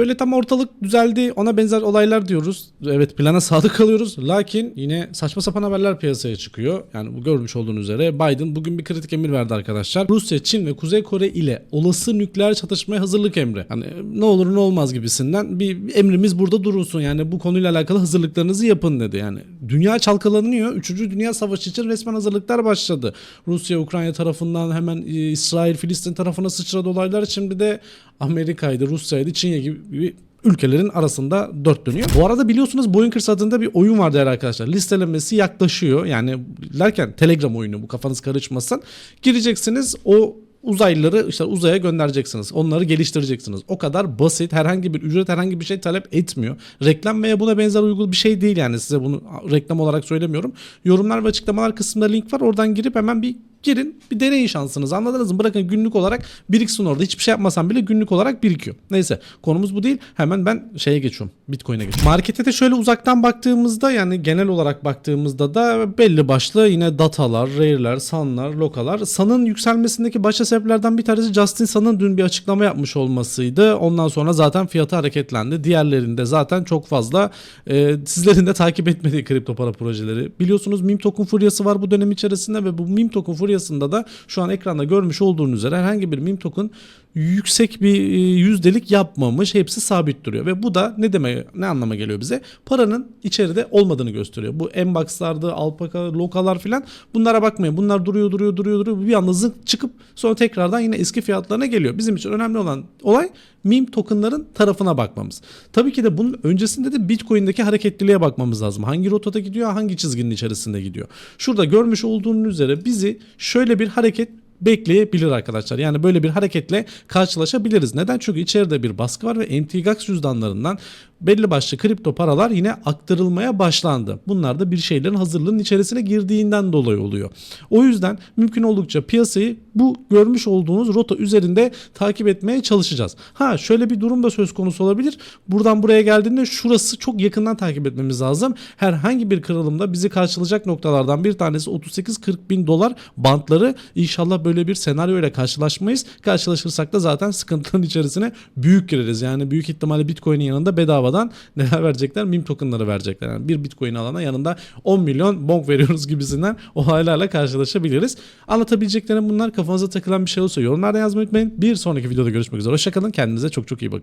Böyle tam ortalık düzeldi ona benzer olaylar diyoruz. Evet plana sadık kalıyoruz. Lakin yine saçma sapan haberler piyasaya çıkıyor. Yani bu görmüş olduğunuz üzere Biden bugün bir kritik emir verdi arkadaşlar. Rusya, Çin ve Kuzey Kore ile olası nükleer çatışmaya hazırlık emri. Hani ne olur ne olmaz gibisinden bir emrimiz burada durulsun. Yani bu konuyla alakalı hazırlıklarınızı yapın dedi. Yani dünya çalkalanıyor. Üçüncü Dünya Savaşı için resmen hazırlıklar başladı. Rusya, Ukrayna tarafından hemen e, İsrail, Filistin tarafına sıçradı olaylar. Şimdi de Amerika'ydı, Rusya'ydı, Çin gibi ülkelerin arasında dört dönüyor. Bu arada biliyorsunuz Boinkers adında bir oyun vardı değerli arkadaşlar. Listelenmesi yaklaşıyor. Yani derken Telegram oyunu bu kafanız karışmasın. Gireceksiniz o uzaylıları işte uzaya göndereceksiniz. Onları geliştireceksiniz. O kadar basit. Herhangi bir ücret herhangi bir şey talep etmiyor. Reklam veya buna benzer uygul bir şey değil yani size bunu reklam olarak söylemiyorum. Yorumlar ve açıklamalar kısmında link var. Oradan girip hemen bir girin bir deneyin şansınızı anladınız mı? Bırakın günlük olarak biriksin orada. Hiçbir şey yapmasam bile günlük olarak birikiyor. Neyse konumuz bu değil. Hemen ben şeye geçiyorum. Bitcoin'e geçiyorum. Markete de şöyle uzaktan baktığımızda yani genel olarak baktığımızda da belli başlı yine datalar, rare'ler, sun'lar, lokalar. Sun'ın yükselmesindeki başta sebeplerden bir tanesi Justin Sun'ın dün bir açıklama yapmış olmasıydı. Ondan sonra zaten fiyatı hareketlendi. Diğerlerinde zaten çok fazla e, sizlerin de takip etmediği kripto para projeleri. Biliyorsunuz meme token furyası var bu dönem içerisinde ve bu meme token furyasında da şu an ekranda görmüş olduğunuz üzere herhangi bir meme token yüksek bir e, yüzdelik yapmamış. Hepsi sabit duruyor ve bu da ne demek ne anlama geliyor bize? Paranın içeride olmadığını gösteriyor. Bu Mbox'lardı, Alpaka, Lokalar filan bunlara bakmayın. Bunlar duruyor duruyor duruyor duruyor. Bir anda zınk çıkıp sonra tekrardan yine eski fiyatlarına geliyor. Bizim için önemli olan olay meme tokenların tarafına bakmamız. Tabii ki de bunun öncesinde de Bitcoin'deki hareketliliğe bakmamız lazım. Hangi rotada gidiyor, hangi çizginin içerisinde gidiyor. Şurada görmüş olduğunuz üzere bizi şöyle bir hareket bekleyebilir arkadaşlar. Yani böyle bir hareketle karşılaşabiliriz. Neden? Çünkü içeride bir baskı var ve MTGX cüzdanlarından belli başlı kripto paralar yine aktarılmaya başlandı. Bunlar da bir şeylerin hazırlığının içerisine girdiğinden dolayı oluyor. O yüzden mümkün oldukça piyasayı bu görmüş olduğunuz rota üzerinde takip etmeye çalışacağız. Ha şöyle bir durum da söz konusu olabilir. Buradan buraya geldiğinde şurası çok yakından takip etmemiz lazım. Herhangi bir kırılımda bizi karşılayacak noktalardan bir tanesi 38-40 bin dolar bantları. İnşallah böyle bir senaryo ile karşılaşmayız. Karşılaşırsak da zaten sıkıntıların içerisine büyük gireriz. Yani büyük ihtimalle Bitcoin'in yanında bedavadan neler verecekler? Meme tokenları verecekler. Yani bir Bitcoin alana yanında 10 milyon bonk veriyoruz gibisinden olaylarla karşılaşabiliriz. Anlatabileceklerim bunlar. Kafanıza takılan bir şey olursa yorumlarda yazmayı unutmayın. Bir sonraki videoda görüşmek üzere. Hoşçakalın. Kendinize çok çok iyi bakın.